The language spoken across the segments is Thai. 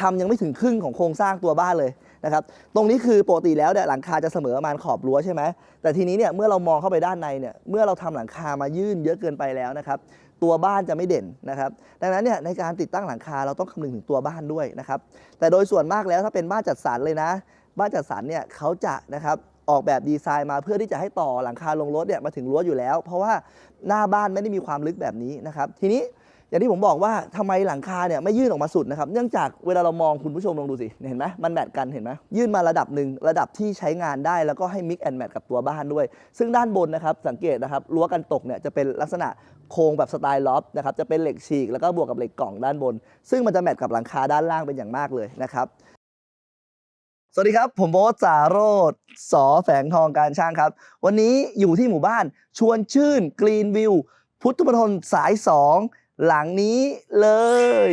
ทำยังไม่ถึงครึ่งของโครงสร้างตัวบ้านเลยนะครับ ตรงนี้คือปกติแล้วเนี่ยหลังคาจะเสมอประมาณขอบรั้วใช่ไหม แต่ทีนี้เนี่ยเมื่อเรามองเข้าไปด้านในเนี่ย เมื่อเราทำหลังคามายื่นเยอะเกินไปแล้วนะครับ ตัวบ้านจะไม่เด่นนะครับ ดังนั้นเนี่ยในการติดตั้งหลังคาเราต้องคำนึงถึงตัวบ้านด้วยนะครับ แต่โดยส่วนมากแล้วถ้าเป็นบ้านจัดสรรเลยนะ บ้านจัดสรรเนี่ยเขาจะนะครับออกแบบดีไซน์มาเพื่อที่จะให้ต่อหลังคาลงรถเนี่ยมาถึงรั้วอยู่แล้ว เพราะว่าหน้าบ้านไม่ได้มีความลึกแบบนี้นะครับ ทีนี้ อย่างที่ผมบอกว่าทำไมหลังคาเนี่ยไม่ยื่นออกมาสุดนะครับเนื่องจากเวลาเรามองคุณผู้ชมลองดูสิเห็นไหมมันแมทกันเห็นไหมยื่นมาระดับหนึ่งระดับที่ใช้งานได้แล้วก็ให้มิกแอนแมทกับตัวบ้านด้วย ซึ่งด้านบนนะครับสังเกตนะครับรั้วกันตกเนี่ยจะเป็นลักษณะโครงแบบสไตล์ล็อบนะครับจะเป็นเหล็กฉีกแล้วก็บวกกับเหล็กกล่องด้านบน ซึ่งมันจะแมทกับหลังคาด้านล่างเป็นอย่างมากเลยนะครับสวัสดีครับ ผมโบ๊ทสาโรธสอแฝงทองการช่างครับ วันนี้อยู่ที่หมู่บ้านชวนชื่นกรีนวิวพุทธมณฑลสาย 2 หลังนี้เลย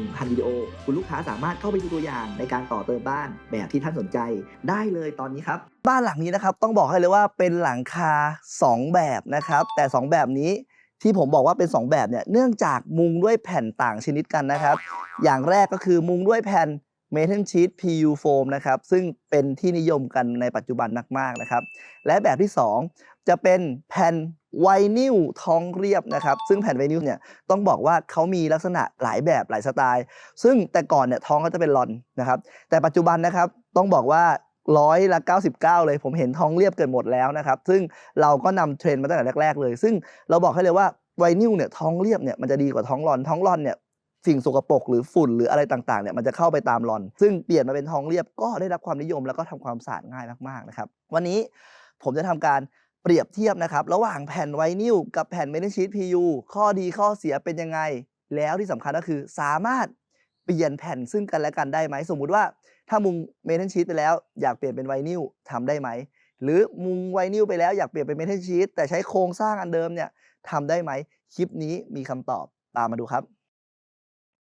1,000 วิดีโอ คุณลูกค้าสามารถเข้าไปดูตัวอย่างในการต่อเติมบ้านแบบที่ท่านสนใจได้เลยตอนนี้ครับ บ้านหลังนี้นะครับต้องบอกให้เลยว่าเป็นหลังคา 2 แบบนะครับ แต่ 2 แบบนี้ที่ผมบอกว่าเป็น 2 แบบเนี่ยเนื่องจากมุงด้วยแผ่นต่างชนิดกันนะครับ อย่างแรกก็คือมุงด้วยแผ่น Metal Sheet PU Foam นะครับ ซึ่งเป็นที่นิยมกันในปัจจุบันมากๆนะครับ และแบบที่ 2 จะเป็นแผ่นไวนิลท้องเรียบนะครับ ซึ่งแผ่นไวนิลเนี่ยต้องบอกว่าเขามีลักษณะหลายแบบหลายสไตล์ ซึ่งแต่ก่อนเนี่ยท้องก็จะเป็นลอนนะครับ แต่ปัจจุบันนะครับต้องบอกว่าร้อยละ 99 เลยผมเห็นท้องเรียบเกินหมดแล้วนะครับ ซึ่งเราก็นำเทรนด์มาตั้งแต่แรก ๆ เลย ซึ่งเราบอกให้เลยว่าไวนิลเนี่ยท้องเรียบเนี่ยมันจะดีกว่าท้องรอนท้องรอนเนี่ย สิ่งสกปรกหรือฝุ่นหรืออะไรต่างๆเนี่ยมันจะเข้าไปตามรอน ซึ่งเปลี่ยนมาเป็นทองเรียบก็ได้รับความนิยมแล้วก็ทำความสะอาดง่ายมากๆนะครับวันนี้ผมจะทำการเปรียบเทียบนะครับระหว่างแผ่นไวนิลกับแผ่นเมทัลชีต PU ข้อดีข้อเสียเป็นยังไง แล้วที่สำคัญก็คือสามารถเปลี่ยนแผ่นซึ่งกันและกันได้ไหมสมมุติว่าถ้ามุงเมทัลชีตไปแล้วอยากเปลี่ยนเป็นไวนิลทำได้ไหมหรือมุงไวนิลไปแล้วอยากเปลี่ยนเป็นเมทัลชีตแต่ใช้โครงสร้างอันเดิมเนี่ยทำได้ไหมคลิปนี้มีคำตอบตามมาดูครับ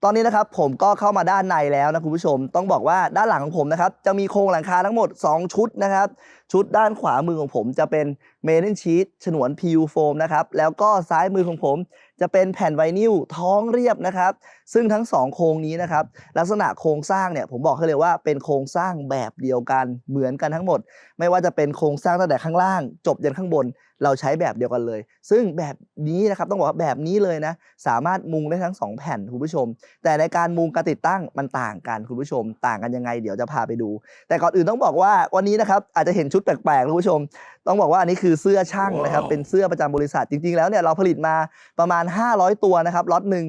ตอนนี้นะครับผมก็เข้ามาด้านในแล้วนะคุณผู้ชม ต้องบอกว่าด้านหลังของผมนะครับจะมีโครงหลังคาทั้งหมด 2 ชุดนะครับ ชุดด้านขวามือของผมจะเป็นเมทัลชีตฉนวน PU foam นะครับแล้วก็ซ้ายมือของผมจะเป็นแผ่นไวนิลท้องเรียบนะครับ ซึ่งทั้ง 2 โครงนี้นะครับ ลักษณะโครงสร้างเนี่ยผมบอกให้เลยว่าเป็นโครงสร้างแบบเดียวกันเหมือนกันทั้งหมด ไม่ว่าจะเป็นโครงสร้างตั้งแต่ข้างล่าง จบยันข้างบนเราใช้แบบเดียวกันเลย ซึ่งแบบนี้นะครับต้องบอกว่าแบบนี้เลยนะสามารถมุงได้ทั้ง 2 แผ่นคุณผู้ชม แต่ในการมุงการติดตั้งมันต่างกันคุณผู้ชม ต่างกันยังไงเดี๋ยวจะพาไปดู แต่ก่อนอื่นต้องบอกว่าวันนี้นะครับอาจจะเห็นชุดแปลกๆคุณผู้ชม ต้องบอกว่าอันนี้คือเสื้อช่างนะครับเป็นเสื้อประจำบริษัทจริง ๆแล้วเนี่ยเราผลิตมาประมาณ 500 ตัวนะครับล็อตหนึ่ง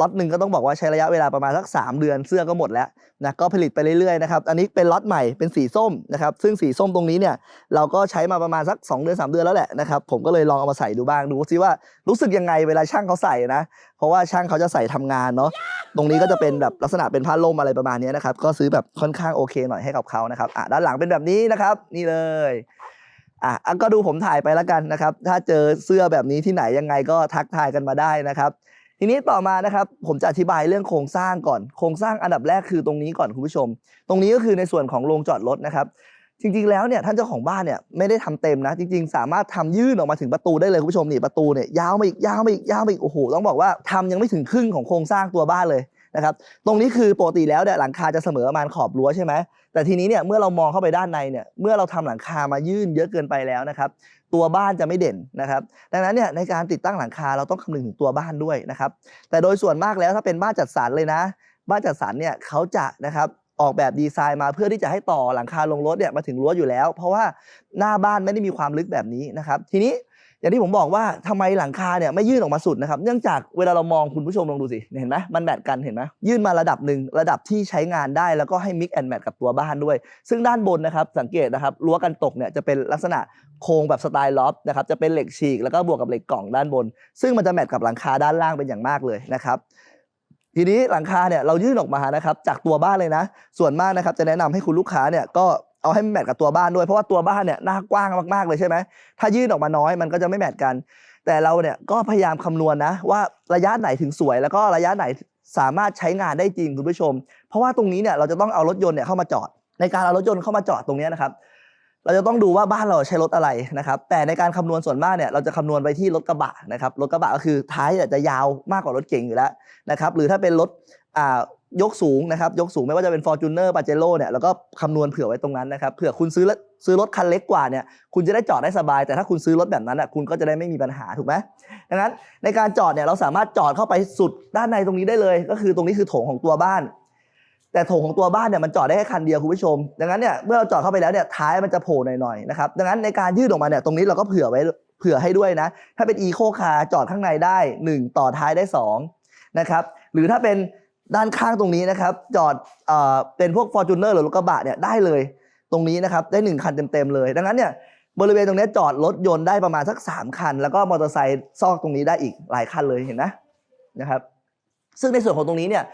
ล็อตหนึ่งก็ต้องบอกว่าใช้ระยะเวลาประมาณสัก 3 เดือนเสื้อก็หมดแล้วนะก็ผลิตไปเรื่อยๆนะครับอันนี้เป็นล็อตใหม่เป็นสีส้มนะครับซึ่งสีส้มตรงนี้เนี่ยเราก็ใช้มาประมาณสัก 2 เดือน 3 เดือนแล้วแหละนะครับผมก็เลยลองเอามาใส่ดูบ้างดูซิว่ารู้สึกยังไงเวลาช่างเขาใส่นะเพราะว่าช่างเขาจะใส่ทำงานเนาะตรงนี้ก็จะเป็นแบบลักษณะเป็นผ้าล่มอะไรประมาณนี้นะครับก็ซื้อแบบค่อนข้างโอเคหน่อยให้กับเขานะครับอะด้านหลังเป็นแบบนี้นะครับนี่เลยอะอะก็ดูผมถ่ายไปแล้วกันนะครับถ้าเจอเสื้อแบบนี้ที่ไหนยังไงก็ทักทายกันมาได้นะครับ ทีนี้ต่อมานะครับผมจะอธิบายเรื่องโครงสร้างก่อน โครงสร้างอันดับแรกคือตรงนี้ก่อนคุณผู้ชม ตรงนี้ก็คือในส่วนของโรงจอดรถนะครับ จริงๆแล้วเนี่ยท่านเจ้าของบ้านเนี่ยไม่ได้ทำเต็มนะ จริง ๆ สามารถทำยื่นออกมาถึงประตูได้เลยคุณผู้ชมนี่ประตูเนี่ยยาวมาอีกยาวมาอีกยาวมาอีกโอ้โหต้องบอกว่าทำยังไม่ถึงครึ่งของโครงสร้างตัวบ้านเลย นะครับตรงนี้คือปกติแล้วเนี่ยหลังคาจะเสมอประมาณขอบรั้วใช่ไหมแต่ทีนี้เนี่ยเมื่อเรามองเข้าไปด้านในเนี่ยเมื่อเราทำหลังคามายื่นเยอะเกินไปแล้วนะครับตัวบ้านจะไม่เด่นนะครับดังนั้นเนี่ยในการติดตั้งหลังคาเราต้องคำนึงถึงตัวบ้านด้วยนะครับแต่โดยส่วนมากแล้วถ้าเป็นบ้านจัดสรรเลยนะ บ้านจัดสรรเนี่ยเขาจะนะครับออกแบบดีไซน์มาเพื่อที่จะให้ต่อหลังคาลงรถเนี่ยมาถึงรั้วอยู่แล้ว เพราะว่าหน้าบ้านไม่ได้มีความลึกแบบนี้นะครับทีนี้ อย่างที่ผมบอกว่าทำไมหลังคาเนี่ยไม่ยื่นออกมาสุดนะครับ เนื่องจากเวลาเรามองคุณผู้ชมลองดูสิ เห็นไหมมันแมทกันเห็นไหมยื่นมาระดับหนึ่งระดับที่ใช้งานได้แล้วก็ให้มิกแอนแมทกับตัวบ้านด้วย ซึ่งด้านบนนะครับสังเกตนะครับรั้วกันตกเนี่ยจะเป็นลักษณะโครงแบบสไตล์ล็อบนะครับจะเป็นเหล็กฉีกแล้วก็บวกกับเหล็กกล่องด้านบน ซึ่งมันจะแมทกับหลังคาด้านล่างเป็นอย่างมากเลยนะครับทีนี้หลังคาเนี่ยเรายื่นออกมานะครับจากตัวบ้านเลยนะ ส่วนมากนะครับจะแนะนำให้คุณลูกค้าเนี่ยก็ เอาให้แมทกับตัวบ้านด้วย เพราะว่าตัวบ้านเนี่ยหน้ากว้างมากๆเลยใช่ไหมถ้ายื่นออกมาน้อยมันก็จะไม่แมทกัน แต่เราเนี่ยก็พยายามคำนวณนะ ว่าระยะไหนถึงสวย แล้วก็ระยะไหนสามารถใช้งานได้จริงคุณผู้ชม เพราะว่าตรงนี้เนี่ยเราจะต้องเอารถยนต์เนี่ยเข้ามาจอด ในการเอารถยนต์เข้ามาจอดตรงนี้นะครับเราจะต้องดูว่าบ้านเราใช้รถอะไรนะครับ แต่ในการคำนวณส่วนมากเนี่ยเราจะคำนวณไปที่รถกระบะนะครับ รถกระบะก็คือท้ายจะยาวมากกว่ารถเก๋งอยู่แล้วนะครับ หรือถ้าเป็นรถอ่า ยกสูงนะครับยกสูงไม่ว่าจะเป็น Fortuner p a j e r o เนี่ยเราก็คำนวณเผื่อไว้ตรงนั้นนะครับเผื่อคุณซื้อรถซื้อรถคันเล็กกว่าเนี่ยคุณจะได้จอดได้สบาย แต่ถ้าคุณซื้อรถแบบนั้นอะคุณก็จะได้ไม่มีปัญหาถูกไหมดังนั้นในการจอดเนี่ยเราสามารถจอดเข้าไปสุดด้านในตรงนี้ได้เลย ก็คือตรงนี้คือโถงของตัวบ้าน แต่โถงของตัวบ้านเนี่ยมันจอดได้แค่คันเดียวคุณผู้ชม ดังนั้นเนี่ยเมื่อเราจอดเข้าไปแล้วเนี่ยท้ายมันจะโผล่หน่อยๆนะครับดังนั้นในการยืดออกมาเนี่ยตรงนี้เราก็เผื่อไว้เผื่อให้ด้วยนะ ถ้าเป็นอีโคคาร์จอดข้างในได้ 1 ต่อท้ายได้2นะครับหรือถ้าเป็น ด้านข้างตรงนี้นะครับ จอดเอ่อเป็นพวก f o r t u n e r หรือรถกระบะเนี่ยได้เลย ตรงนี้นะครับได้ 1 คันเต็มๆเลย ดังนั้นเนี่ยบริเวณตรงนี้จอดรถยนต์ได้ประมาณสัก 3 คัน แล้วก็มอเตอร์ไซค์ซอกตรงนี้ได้อีกหลายคันเลยเห็นนะนะครับ ซึ่งในส่วนของตรงนี้เนี่ย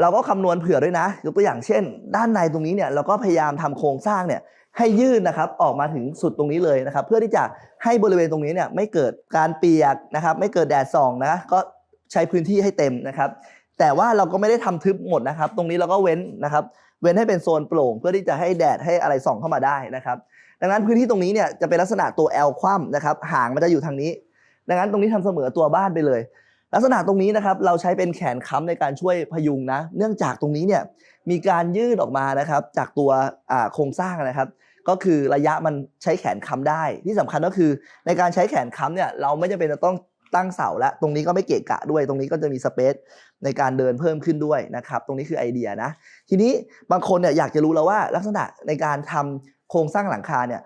เราก็คำนวณเผื่อด้วยนะยกตัวอย่างเช่น ด้านในตรงนี้เนี่ยเราก็พยายามทำโครงสร้างเนี่ยให้ยื่นนะครับออกมาถึงสุดตรงนี้เลยนะครับ เพื่อที่จะให้บริเวณตรงนี้เนี่ยไม่เกิดการเปียกนะครับ ไม่เกิดแดดส่องนะก็ใช้พื้นที่ให้เต็มนะครับ แต่ว่าเราก็ไม่ได้ทำทึบหมดนะครับ ตรงนี้เราก็เว้นนะครับ เว้นให้เป็นโซนโปร่ง เพื่อที่จะให้แดดให้อะไรส่องเข้ามาได้นะครับ ดังนั้นพื้นที่ตรงนี้เนี่ยจะเป็นลักษณะตัว L คว่ำนะครับ หางมันจะอยู่ทางนี้ ดังนั้นตรงนี้ทำเสมอตัวบ้านไปเลย ลักษณะตรงนี้นะครับ เราใช้เป็นแขนค้ำในการช่วยพยุงนะ เนื่องจากตรงนี้เนี่ยมีการยืดออกมานะครับ จากตัวโครงสร้างนะครับก็คือระยะมันใช้แขนค้ำได้ที่สำคัญก็คือในการใช้แขนค้ำเนี่ยเราไม่จำเป็นจะต้อง ตั้งเสาแล้วตรงนี้ก็ไม่เกะกะด้วย ตรงนี้ก็จะมีสเปซในการเดินเพิ่มขึ้นด้วยนะครับตรงนี้คือไอเดียนะ ทีนี้บางคนเนี่ยอยากจะรู้แล้วว่าลักษณะในการทำโครงสร้างหลังคาเนี่ย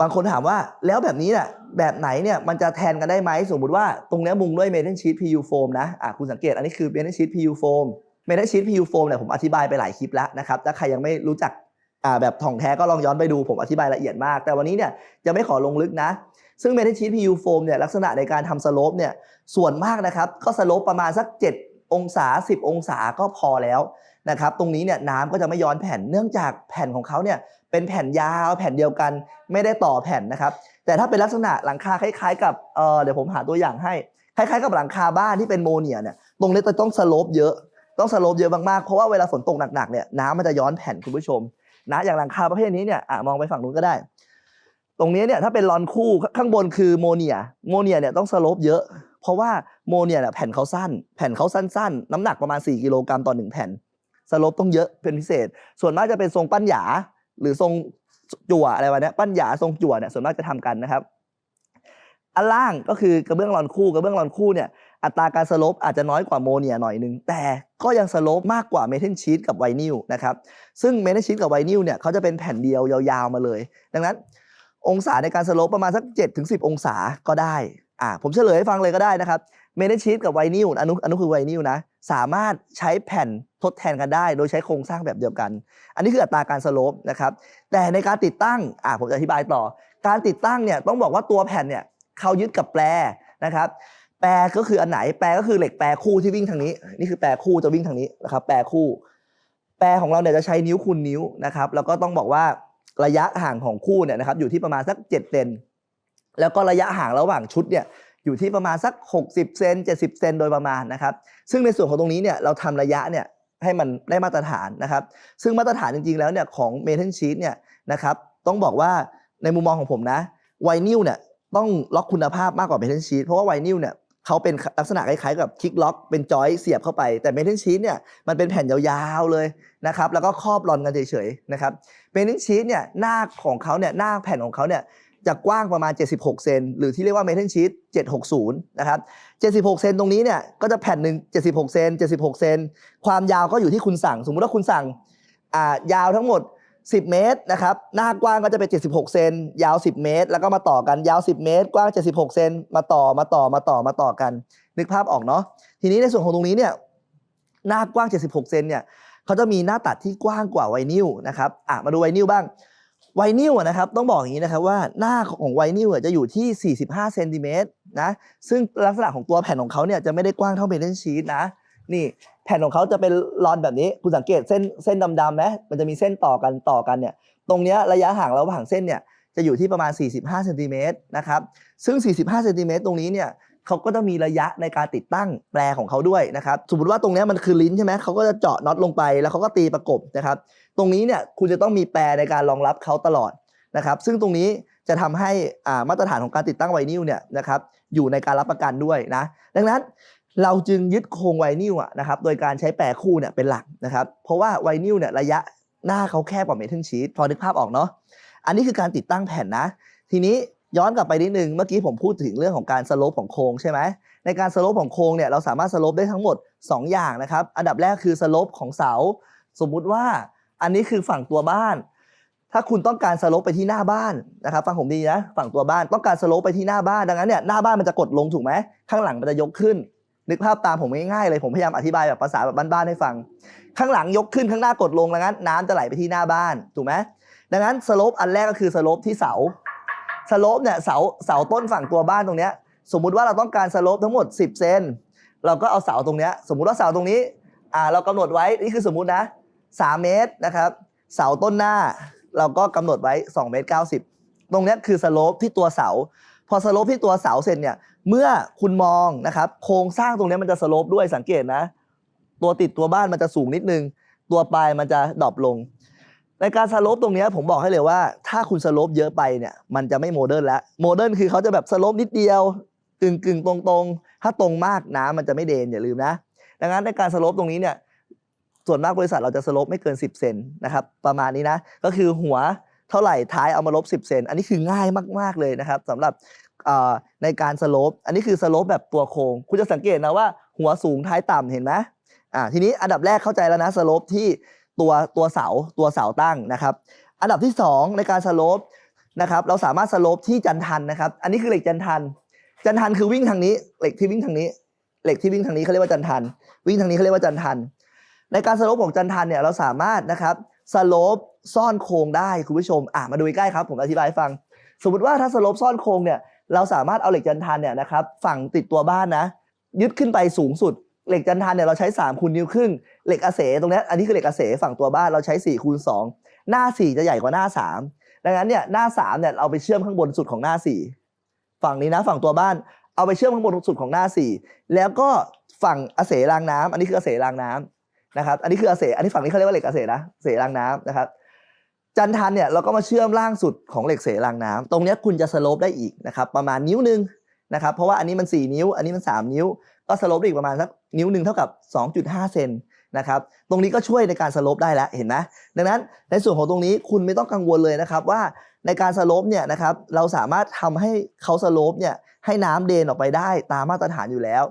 บางคนถามว่าแล้วแบบนี้เนี่ยแบบไหนเนี่ยมันจะแทนกันได้ไหมสมมุติว่าตรงนี้มุงด้วยเมทัลชีต PU foam นะอะคุณสังเกตอันนี้คือเมทัลชีต PU foam เมทัลชีต PU foam เนี่ยผมอธิบายไปหลายคลิปแล้วนะครับถ้าใครยังไม่รู้จักอ่าแบบถ่องแท้ก็ลองย้อนไปดูผมอธิบายละเอียดมาก แต่วันนี้เนี่ยจะไม่ขอลงลึกนะ ซึ่งเมทัลชีต PU foam เนี่ยลักษณะในการทำสโลปเนี่ยส่วนมากนะครับก็สโลปประมาณสัก 7 องศา 10 องศาก็พอแล้วนะครับตรงนี้เนี่ยน้ำก็จะไม่ย้อนแผ่นเนื่องจากแผ่นของเขาเนี่ยเป็นแผ่นยาวแผ่นเดียวกันไม่ได้ต่อแผ่นนะครับแต่ถ้าเป็นลักษณะหลังคาคล้ายๆกับเออเดี๋ยวผมหาตัวอย่างให้ คล้ายๆกับหลังคาบ้านที่เป็นโมเนียเนี่ยตรงนี้จะต้องสโลปเยอะต้องสโลปเยอะมากๆเพราะว่าเวลาฝนตกหนักๆเนี่ยน้ำมันจะย้อนแผ่นคุณผู้ชมนะอย่างหลังคาประเภทนี้เนี่ยอมองไปฝั่งนู้นก็ได้ ตรงนี้เนี่ยถ้าเป็นรอนคู่ข้างบนคือโมเนียโมเนียเนี่ยต้องสโลปเยอะ เพราะว่าโมเนียเนี่ยแผ่นเขาสั้น แผ่นเขาสั้น ๆ น้ำหนักประมาณ 4 กิโลกรัมต่อหนึ่งแผ่นสโลปต้องเยอะเป็นพิเศษ ส่วนมากจะเป็นทรงปั้นหยา หรือทรงจั่วอะไรวะเนี้ยปั้นหยาทรงจั่วเนี่ยส่วนมากจะทำกันนะครับอันล่างก็คือกระเบื้องรอนคู่กระเบื้องรอนคู่เนี่ยอัตราการสโลปอาจจะน้อยกว่าโมเนียหน่อยนึง แต่ก็ยังสโลปมากกว่าเมทัลชีตกับไวนิลนะครับซึ่งเมทัลชีตกับไวนิลเนี่ยเขาจะเป็นแผ่นเดียวยาวๆมาเลย ดังนั้น องศาในการสโลปประมาณสัก7ถึง10 องศาก็ได้อ่าผมเฉลยให้ฟังเลยก็ได้นะครับเมทัลชีตกับไวนิลอนุอนุคือไวนิลนะสามารถใช้แผ่นทดแทนกันได้ โดยใช้โครงสร้างแบบเดียวกัน อันนี้คืออัตราการสโลปนะครับแต่ในการติดตั้งอ่าผมจะอธิบายต่อ การติดตั้งเนี่ยต้องบอกว่าตัวแผ่นเนี่ยเขายึดกับแปรนะครับแปรก็คืออันไหนแปรก็คือเหล็กแปรคู่ที่วิ่งทางนี้ นี่คือแปรคู่จะวิ่งทางนี้นะครับแปรคู่ แปรของเราเนี่ยจะใช้นิ้วคูณนิ้วนะครับแล้วก็ต้องบอกว่า ระยะห่างของคู่เนี่ยนะครับอยู่ที่ประมาณสัก7เซนแล้วก็ระยะห่างระหว่างชุดเนี่ยอยู่ที่ประมาณสัก 60 เซน70 เซนโดยประมาณนะครับ ซึ่งในส่วนของตรงนี้เนี่ยเราทำระยะเนี่ยให้มันได้มาตรฐานนะครับ ซึ่งมาตรฐานจริงๆแล้วเนี่ยของเมทัลชีตเนี่ยนะครับต้องบอกว่าในมุมมองของผมนะไวนิลเนี่ยต้องล็อกคุณภาพมากกว่าเมทัลชีตเพราะว่าไวนิลเนี่ย เขาเป็นลักษณะคล้ายๆกับคลิกล็อกเป็นจอยเสียบเข้าไป แต่เมทัลชีตเนี่ยมันเป็นแผ่นยาวๆเลยนะครับแล้วก็ครอบรอนกันเฉยๆนะครับเมทัลชีตเนี่ยหน้าของเขาเนี่ยหน้าแผ่นของเขาเนี่ยจะกว้างประมาณ 76 เซนหรือที่เรียกว่าเมทัลชีต760 นะครับ 76 เซนตรงนี้เนี่ยก็จะแผ่นหนึ่ง76 เซน76 เซนความยาวก็อยู่ที่คุณสั่ง สมมุติว่าคุณสั่งอ่ายาวทั้งหมด 10 เมตรนะครับ หน้ากว้างก็จะเป็น 76 เซน ยาว 10 เมตร แล้วก็มาต่อกัน ยาว 10 เมตร กว้าง 76 เซน มาต่อ มาต่อ มาต่อ มาต่อกัน นึกภาพออกเนาะ ทีนี้ในส่วนของตรงนี้เนี่ย หน้ากว้าง 76 เซนเนี่ยเขาจะมีหน้าตัดที่กว้างกว่าไวนิลนะครับ อะ มาดูไวนิลบ้าง ไวนิลนะครับ ต้องบอกอย่างนี้นะครับว่าหน้าของไวนิลจะอยู่ที่ 45 เซนติเมตรนะ ซึ่งลักษณะของตัวแผ่นของเขาเนี่ยจะไม่ได้กว้างเท่าเมทัลชีตนะ นี่แผ่นของเขาจะเป็นรอนแบบนี้คุณสังเกตเส้นเส้นดำๆไหมมันจะมีเส้นต่อกันต่อกันเนี่ยตรงเนี้ยระยะห่างระหว่างเส้นเนี่ยจะอยู่ที่ประมาณ 45เซนติเมตรนะครับซึ่ง 45เซนติเมตรตรงนี้เนี่ยเขาก็จะมีระยะในการติดตั้งแปรของเขาด้วยนะครับสมมติว่าตรงเนี้ยมันคือลิ้นใช่ไหมเขาก็จะเจาะน็อตลงไปแล้วเขาก็ตีประกบนะครับตรงนี้เนี่ยคุณจะต้องมีแปรในการรองรับเขาตลอดนะครับซึ่งตรงนี้จะทำให้อ่ามาตรฐานของการติดตั้งไวนิลเนี่ยนะครับอยู่ในการรับประกันด้วยนะดังนั้น เราจึงยึดโครงไวนิลอะนะครับโดยการใช้แปรคู่เนี่ยเป็นหลักนะครับ เพราะว่าไวนิลเนี่ยระยะหน้าเขาแคบกว่าเมทัลชีตพอนึกภาพออกเนาะอันนี้คือการติดตั้งแผ่นนะ ทีนี้ย้อนกลับไปนิดนึงเมื่อกี้ผมพูดถึงเรื่องของการสโลปของโครงใช่ไหมในการสโลปของโครงเนี่ยเราสามารถสโลปได้ทั้งหมด 2 อย่างนะครับอันดับแรกคือสโลปของเสา สมมุติว่าอันนี้คือฝั่งตัวบ้าน ถ้าคุณต้องการสโลปไปที่หน้าบ้านนะครับฟังผมดีนะฝั่งตัวบ้านต้องการสโลปไปที่หน้าบ้านดังนั้นเนี่ยหน้าบ้านมันจะกดลงถูกไหมข้างหลังมันจะยกขึ้น นึกภาพตามผมง่ายๆเลยผมพยายามอธิบายแบบภาษาแบบบ้านๆให้ฟัง ข้างหลังยกขึ้นข้างหน้ากดลงดังนั้น น้ำจะไหลไปที่หน้าบ้านถูกไหมดังนั้นสโลปอันแรกก็คือสโลปที่เสาสโลปเนี่ยเสาเสาต้นฝั่งตัวบ้านตรงเนี้ยสมมุติว่าเราต้องการสโลปทั้งหมด 10 เซนเราก็เอาเสาตรงเนี้ยสมมุติว่าเสาตรงนี้อ่าเรากำหนดไว้นี่คือสมมุตินะ3เมตรนะครับเสาต้นหน้าเราก็กำหนดไว้2เมตร90 ตรงเนี้ยคือสโลปที่ตัวเสา พอสโลปที่ตัวเสาเสร็จเนี่ย เมื่อคุณมองนะครับโครงสร้างตรงนี้มันจะสโลปด้วยสังเกตนะ ตัวติดตัวบ้านมันจะสูงนิดนึง ตัวปลายมันจะดรอปลง ในการสโลปตรงนี้ผมบอกให้เลยว่า ถ้าคุณสโลปเยอะไปเนี่ยมันจะไม่โมเดิร์นแล้วโมเดิร์นคือเขาจะแบบสโลปนิดเดียวกึ่งกึ่งตรงตรงๆถ้าตรงมากน้ำมันจะไม่เดนอย่าลืมนะ ดังนั้นในการสโลปตรงนี้เนี่ยส่วนมากบริษัทเราจะสโลปไม่เกิน 10 เซนนะครับประมาณนี้นะก็คือหัวเท่าไหร่ท้ายเอามาลบ 10 เซน อันนี้คือง่ายมาก ๆ เลยนะครับสำหรับ ในการสโลปอันนี้คือสโลปแบบตัวโค้งคุณจะสังเกตนะว่าหัวสูงท้ายต่ำเห็นไหมอ่าทีนี้อันดับแรกเข้าใจแล้วนะสโลปที่ตัวตัวเสาตัวเสาตั้งนะครับ อันดับที่ 2 ในการสโลปนะครับเราสามารถสโลปที่จันทันนะครับ อันนี้คือเหล็กจันทัน จันทันคือวิ่งทางนี้เหล็กที่วิ่งทางนี้ เหล็กที่วิ่งทางนี้เขาเรียกว่าจันทัน วิ่งทางนี้เขาเรียกว่าจันทัน ในการสโลปของจันทันเนี่ยเราสามารถนะครับสโลปซ่อนโค้งได้คุณผู้ชมอะมาดูใกล้ครับผมอธิบายให้ฟัง สมมติว่าถ้าสโลปซ่อนโค้งเนี่ย เราสามารถเอาเหล็กจันทันเนี่ยนะครับฝั่งติดตัวบ้านนะ ยึดขึ้นไปสูงสุด เหล็กจันทันเนี่ยเราใช้3คูณนิ้วครึ่งเหล็กอาเสตรงนี้อันนี้คือเหล็กอาเสฝั่งตัวบ้านเราใช้4คูณ2หน้า 4 จะใหญ่กว่าหน้า 3 ดังนั้นเนี่ยหน้า3เนี่ยเอาไปเชื่อมข้างบนสุดของหน้า 4 ฝั่งนี้นะฝั่งตัวบ้านเอาไปเชื่อมข้างบนสุดของหน้า 4 แล้วก็ฝั่งอาเสรางน้ำอันนี้คืออาเสรางน้ำนะครับ อันนี้คืออาเสอันนี้ฝั่งนี้เขาเรียกว่าเหล็กอาเสนะเสรางน้ำนะครับ จันทันเนี่ยเราก็มาเชื่อมล่างสุดของเหล็กเสรางน้ำตรงนี้คุณจะสโลปได้อีกนะครับประมาณนิ้วหนึ่งนะครับเพราะว่าอันนี้มัน 4 นิ้ว อันนี้มัน 3 นิ้ว ก็สโลปได้อีกประมาณสักนิ้วหนึ่งเท่ากับ 2.5 เซนนะครับตรงนี้ก็ช่วยในการสโลปได้แล้วเห็นไหมดังนั้นในส่วนของตรงนี้คุณไม่ต้องกังวลเลยนะครับว่าในการสโลปเนี่ยนะครับเราสามารถทำให้เขาสโลปเนี่ยให้น้ำเดนออกไปได้ตามมาตรฐานอยู่แล้ว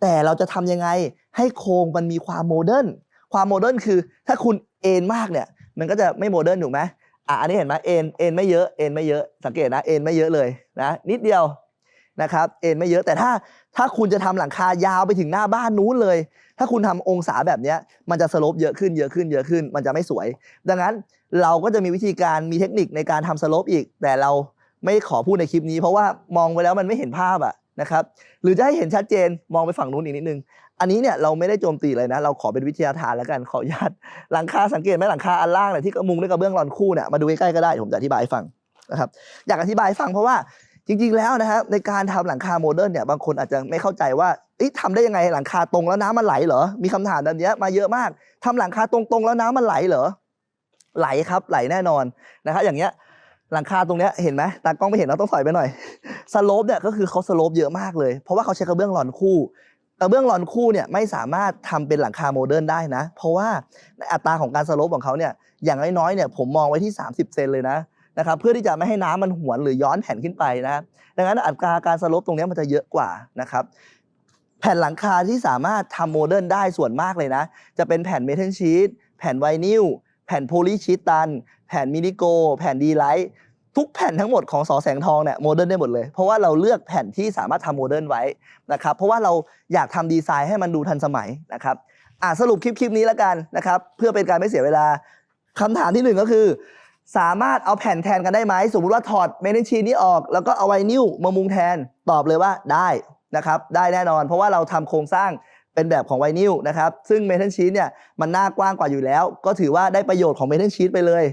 แต่เราจะทำยังไงให้โครงมันมีความโมเดิร์นความโมเดิร์นคือถ้าคุณเอ็นมากเนี่ย มันก็จะไม่โมเดิร์นถูกไหมอะอันนี้เห็นไหมเอ็นเอ็นไม่เยอะเอ็นไม่เยอะสังเกตนะเอ็นไม่เยอะเลยนะนิดเดียวนะครับเอ็นไม่เยอะแต่ถ้าถ้าคุณจะทำหลังคายาวไปถึงหน้าบ้านนู้นเลย ถ้าคุณทำองศาแบบนี้มันจะสลปเยอะขึ้นเยอะขึ้นเยอะขึ้น มันจะไม่สวย ดังนั้นเราก็จะมีวิธีการมีเทคนิคในการทำสลปอีก แต่เราไม่ขอพูดในคลิปนี้ เพราะว่ามองไปแล้วมันไม่เห็นภาพอะนะครับหรือจะให้เห็นชัดเจนมองไปฝั่งนู้นอีกนิดนึง อันนี้เนี่ยเราไม่ได้โจมตีเลยนะ เราขอเป็นวิทยาทานแล้วกันขออนุญาตหลังคาสังเกตไหมหลังคาอันล่างเนี่ยที่กระมุงด้วยกระเบื้องรอนคู่เนี่ยมาดูใกล้ๆก็ได้ผมจะอธิบายให้ฟังนะครับอยากอธิบายให้ฟังเพราะว่าจริงๆแล้วนะครับในการทำหลังคาโมเดิร์นเนี่ยบางคนอาจจะไม่เข้าใจว่าอ๊ะทำได้ยังไงหลังคาตรงแล้วน้ำมันไหลเหรอมีคำถามแบบนี้มาเยอะมากทำหลังคาตรงๆแล้วน้ำมันไหลเหรอไหลครับไหลแน่นอนนะครับอย่างเงี้ยหลังคาตรงเนี้ยเห็นไหมตากล้องไม่เห็นเราต้องถอยไปหน่อยสโลปเนี่ยก็คือเขาสโลปเยอะมากเลย เพราะว่าเขาใช้กระเบื้องหลอนคู่ กระเบื้องหลอนคู่เนี่ยไม่สามารถทำเป็นหลังคาโมเดิร์นได้นะ เพราะว่าอัตราของการสโลปของเขาเนี่ยอย่างน้อยๆเนี่ยผมมองไว้ที่ 30 เซนเลยนะนะครับเพื่อที่จะไม่ให้น้ำมันหวนหรือย้อนแผ่นขึ้นไปนะดังนั้นอัตราการสโลปตรงนี้มันจะเยอะกว่านะครับแผ่นหลังคาที่สามารถทำโมเดิร์นได้ส่วนมากเลยนะ จะเป็นแผ่นเมทัลชีตแผ่นไวนิลแผ่นโพลีชีตตัน แผ่นมินิโก แผ่นดีไลท์ ทุกแผ่นทั้งหมดของสอแสงทองเนี่ยโมเดิร์นได้หมดเลย เพราะว่าเราเลือกแผ่นที่สามารถทำโมเดิร์นไว้นะครับเพราะว่าเราอยากทำดีไซน์ให้มันดูทันสมัยนะครับอะสรุปคลิปคลิปนี้แล้วกันนะครับเพื่อเป็นการไม่เสียเวลาคำถามที่หนึ่งก็คือ สามารถเอาแผ่นแทนกันได้ไหมสมมติว่าถอดเมทัลชีนี้ออก แล้วก็เอาไวนิลมามุงแทนตอบเลยว่าได้นะครับได้แน่นอน เพราะว่าเราทำโครงสร้างเป็นแบบของไวนิลนะครับ ซึ่งเมทัลชีตเนี่ยมันหน้ากว้างกว่าอยู่แล้ว ก็ถือว่าได้ประโยชน์ของเมทัลชีตไปเลย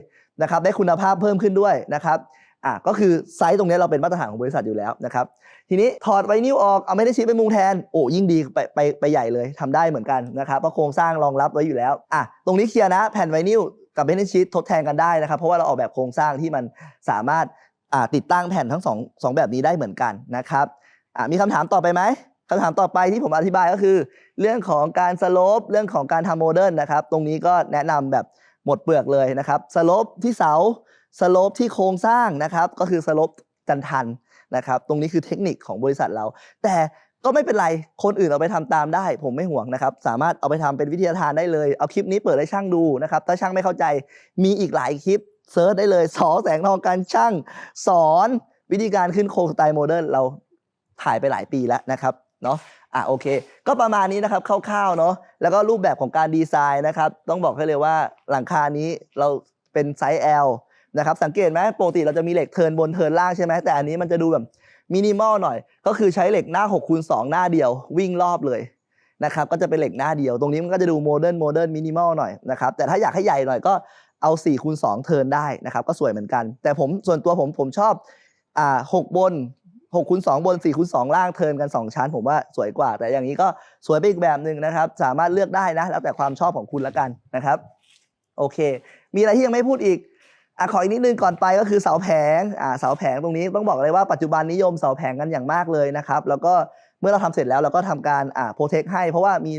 นะครับได้คุณภาพเพิ่มขึ้นด้วยนะครับอะก็คือไซส์ตรงนี้เราเป็นมาตรฐานของบริษัทอยู่แล้วนะครับทีนี้ถอดไวนิลออกเอาเมทัลชีตไปมุงแทนโอ้ยิ่งดีไปไปไปใหญ่เลยทำได้เหมือนกันนะครับเพราะโครงสร้างรองรับไว้อยู่แล้วอะตรงนี้เคลียร์นะแผ่นไวนิลกับเมทัลชีตทดแทนกันได้นะครับเพราะว่าเราออกแบบโครงสร้างที่มันสามารถอ่าติดตั้งแผ่นทั้งสองสองแบบนี้ได้เหมือนกันนะครับอะมีคำถามต่อไปไหมคำถามต่อไปที่ผมอธิบายก็คือ เรื่องของการสโลปเรื่องของการทำโมเดิร์นนะครับ ตรงนี้ก็แนะนำแบบ หมดเปลือกเลยนะครับสโลปที่เสาสโลปที่โครงสร้างนะครับก็คือสโลปจันทันนะครับตรงนี้คือเทคนิคของบริษัทเรา แต่ก็ไม่เป็นไร คนอื่นเอาไปทำตามได้ ผมไม่ห่วงนะครับ สามารถเอาไปทำเป็นวิทยาทานได้เลย เอาคลิปนี้เปิดให้ช่างดูนะครับ ถ้าช่างไม่เข้าใจ มีอีกหลายคลิปเซิร์ชได้เลยสอแสงทองการช่าง สอนวิธีการขึ้นโครงสไตล์โมเดิร์นเราถ่ายไปหลายปีแล้วนะครับเนาะ อะโอเค ก็ประมาณนี้นะครับคร่าวๆเนาะแล้วก็รูปแบบของการดีไซน์นะครับ ต้องบอกให้เลยว่าหลังคานี้เราเป็นไซส์ L นะครับสังเกตไหมปกติเราจะมีเหล็กเทินบนเทินล่างใช่ไหมแต่อันนี้มันจะดูแบบมินิมอลหน่อย ก็คือใช้เหล็กหน้า6คูณ2หน้าเดียว วิ่งรอบเลยนะครับก็จะเป็นเหล็กหน้าเดียว ตรงนี้มันก็จะดูโมเดิร์นโมเดิร์นมินิมอลหน่อยนะครับแต่ถ้าอยากให้ใหญ่หน่อยก็เอา4คูณ2เทินได้นะครับก็สวยเหมือนกัน แต่ผมส่วนตัวผมผมชอบอ่า6บน 6คูณ2บน4คูณ2ล่างเทินกัน2ชั้น ผมว่าสวยกว่า แต่อย่างนี้ก็สวยไปอีกแบบหนึ่งนะครับ สามารถเลือกได้นะ แล้วแต่ความชอบของคุณละกันนะครับ โอเค มีอะไรที่ยังไม่พูดอีกอะขออีกนิดนึงก่อนไปก็คือเสาแผงอ่าเสาแผงตรงนี้ต้องบอกเลยว่าปัจจุบันนิยมเสาแผงกันอย่างมากเลยนะครับ แล้วก็เมื่อเราทำเสร็จแล้วเราก็ทำการอ่าโปรเทคให้ เพราะว่ามี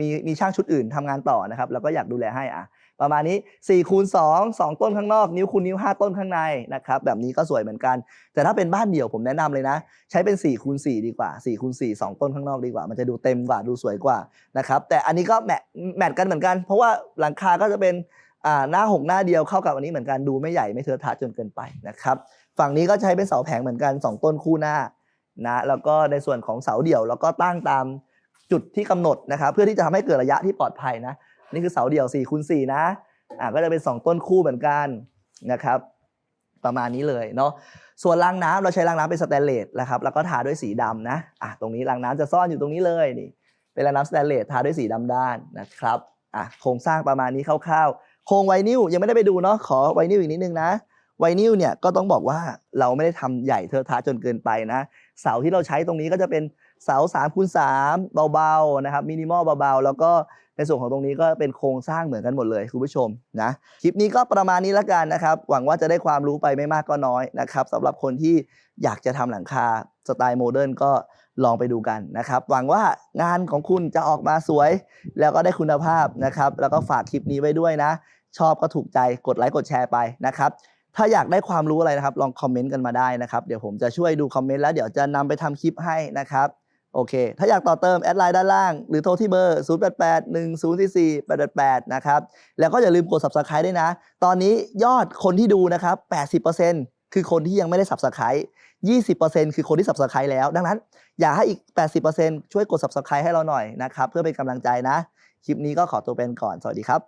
มีมีช่างชุดอื่นทำงานต่อนะครับ แล้วก็อยากดูแลให้อะ ประมาณนี้4คูณ2 2 ต้นข้างนอกนิ้วคูณนิ้ว 5 ต้นข้างในนะครับแบบนี้ก็สวยเหมือนกัน แต่ถ้าเป็นบ้านเดี่ยวผมแนะนำเลยนะ ใช้เป็น4คูณ4ดีกว่า4คูณ4 2 ต้นข้างนอกดีกว่า มันจะดูเต็มกว่าดูสวยกว่านะครับแต่อันนี้ก็แมทแมทกันเหมือนกัน เพราะว่าหลังคาก็จะเป็นหน้า6หน้าเดียวเข้ากับอันนี้เหมือนกันดูไม่ใหญ่ไม่เทอะทะจนเกินไปนะครับฝั่งนี้ก็ใช้เป็นเสาแผงเหมือนกัน 2 ต้นคู่หน้านะแล้วก็ในส่วนของเสาเดี่ยวแล้วก็ตั้งตามจุดที่กำหนดนะครับเพื่อที่จะทำให้เกิดระยะที่ปลอดภัยนะ นี่คือเสาเดี่ยว4คูณ4นะอ่าก็จะเป็น 2 ต้นคู่เหมือนกันนะครับประมาณนี้เลยเนาะส่วนรางน้ำเราใช้รางน้ำเป็นสแตนเลสนะครับแล้วก็ทาด้วยสีดำนะอะตรงนี้รางน้ำจะซ่อนอยู่ตรงนี้เลยนี่เป็นรางน้ำสแตนเลสทาด้วยสีดำด้านนะครับอะโครงสร้างประมาณนี้คร่าวๆโครงไวนิลยังไม่ได้ไปดูเนาะขอไวนิลอีกนิดนึงนะไวนิลเนี่ยก็ต้องบอกว่าเราไม่ได้ทำใหญ่เทอะทะจนเกินไปนะ เสาที่เราใช้ตรงนี้ก็จะเป็น เสา3คูณ3เบาๆนะครับมินิมอลเบาๆ แล้วก็ในส่วนของตรงนี้ก็เป็นโครงสร้างเหมือนกันหมดเลยคุณผู้ชมนะคลิปนี้ก็ประมาณนี้ละกันนะครับ หวังว่าจะได้ความรู้ไปไม่มากก็น้อยนะครับสำหรับคนที่อยากจะทำหลังคาสไตล์โมเดิร์นก็ลองไปดูกันนะครับ หวังว่างานของคุณจะออกมาสวย แล้วก็ได้คุณภาพนะครับ แล้วก็ฝากคลิปนี้ไว้ด้วยนะ ชอบก็ถูกใจกดไลค์กดแชร์ไปนะครับถ้าอยากได้ความรู้อะไรนะครับ ลองคอมเมนต์กันมาได้นะครับ เดี๋ยวผมจะช่วยดูคอมเมนต์แล้วเดี๋ยวจะนำไปทำคลิปให้นะครับ โอเค ถ้าอยากต่อเติมแอดไลน์ด้านล่าง หรือโทรที่เบอร์ 0 8 8 1 0 4 4 8 8 8 นะครับ แล้วก็อย่าลืมกด subscribe ด้วยนะ ตอนนี้ยอดคนที่ดูนะครับ 80%คือคนที่ยังไม่ได้ subscribe 20%คือคนที่ subscribe แล้ว ดังนั้น อยากให้อีก 80%ช่วยกด subscribe ให้เราหน่อยนะครับ เพื่อเป็นกำลังใจนะ คลิปนี้ก็ขอตัวเป็นก่อน สวัสดีครับ